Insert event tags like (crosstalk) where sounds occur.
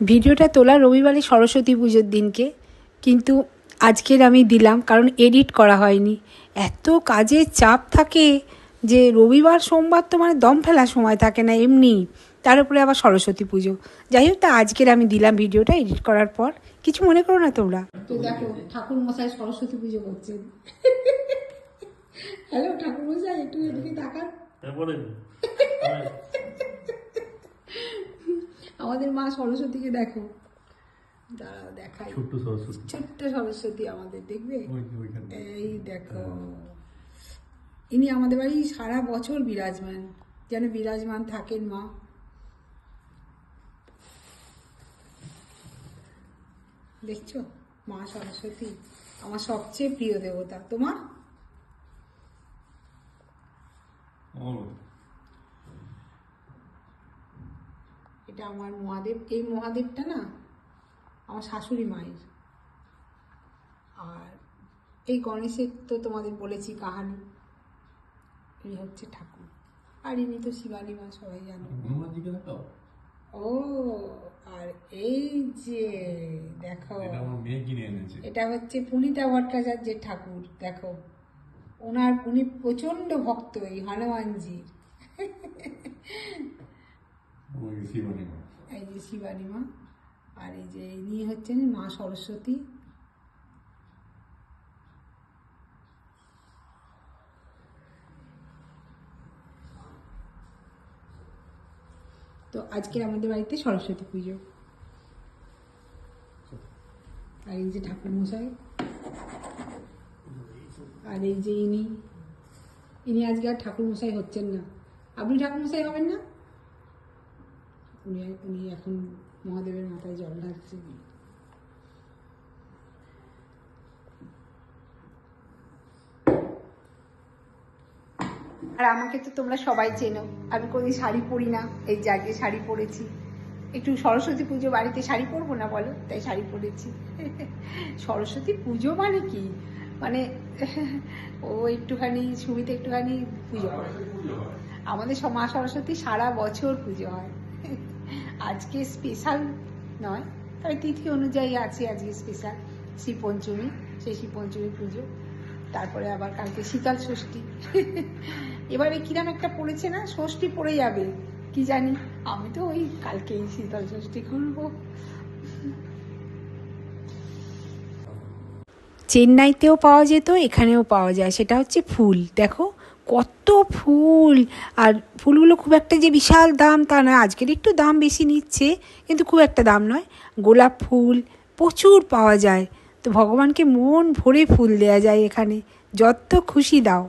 ভিডিওটা তোলা রবিবারে সরস্বতী পুজোর দিনকে কিন্তু আজকের আমি দিলাম কারণ এডিট করা হয়নি। এত কাজের চাপ থাকে যে রবিবার সোমবার তো মানে দম ফেলার সময় থাকে না এমনি। তার উপরে আবার সরস্বতী পুজো। যাই হোক তা আজকের আমি দিলাম ভিডিওটা এডিট করার পর। কিছু মনে করো না তোমরা? তো দেখো ঠাকুর মশাই সরস্বতী পুজো করছেন। হ্যালো ঠাকুর মশাই একটু এদিকে তাকান। তারপরে (laughs) আমাদের মা সরস্বতীকে দেখো। দাঁড়াও দেখাই। ছোট্ট সরস্বতী। ছোট্ট সরস্বতী আমাদের দেখবে? এই দেখো। ইনি আমাদের বাড়ি সারা বছর বিরাজমান যেন বিরাজমান থাকেন মা। দেখছ? মা সরস্বতী আমার সবচেয়ে প্রিয় দেবতা। তোমার? ও, এটা আমার মহাদেব এই মহাদেবটা না আমার শাশুড়ি মায়ের। আর এই গণেশের তো তোমাদের বলেছি কাহানি। এই হচ্ছে ঠাকুর। আর ইনি তো শিবানী মা সবাই জানো। ও আর এই যে দেখো এটা হচ্ছে পুনিতা ভট্টাচার্যের ঠাকুর দেখো। ওনার উনি প্রচণ্ড ভক্ত এই হনুমানজির। এই যে শিবানী মা। আর এই যে ইনি হচ্ছেন মা সরস্বতী। তো আজকে আমাদের বাড়িতে সরস্বতী পুজো। আর এই যে ঠাকুর মশাই আর এই যে ইনি। ইনি আজকে আর ঠাকুর মশাই হচ্ছেন না। আপনি ঠাকুর মশাই হবেন না? উনি উনি এখন মহাদেবের মাথায় জল ঢালছেন। আর আমাকে তো তোমরা সবাই চেনো। আমি কোনোদিন শাড়ি পরি না, এই জায়গায় শাড়ি পরেছি। একটু সরস্বতী পুজো বাড়িতে শাড়ি পরবো না বলো? তাই শাড়ি পরেছি। সরস্বতী পুজো মানে কি? মানে ও একটুখানি, সুমিতে একটুখানি পুজো আমাদের মা সরস্বতী সারা বছর পুজো হয়। আজকে স্পেশাল নয় তবে তিথি অনুযায়ী আছে আজকে স্পেশাল শিব পঞ্চমী, সেই শিব পঞ্চমী পুজো। তারপরে আবার কালকে শীতল ষষ্ঠী। এবারে কিরাম একটা পড়েছে না, ষষ্ঠী পড়ে যাবে, কি জানি? আমি তো ওই কালকেই শীতল ষষ্ঠী করব। চেন্নাইতেও পাওয়া যেত, এখানেও পাওয়া যায়, সেটা হচ্ছে ফুল। দেখো কত ফুল। আর ফুলগুলো খুব একটা যে বিশাল দাম তা নয়। আজকের একটু দাম বেশি নিচ্ছে, কিন্তু খুব একটা দাম নয়। গোলাপ ফুল প্রচুর পাওয়া যায়। তো ভগবানকে মন ভরে ফুল দেয়া যায় এখানে। যত খুশি দাও।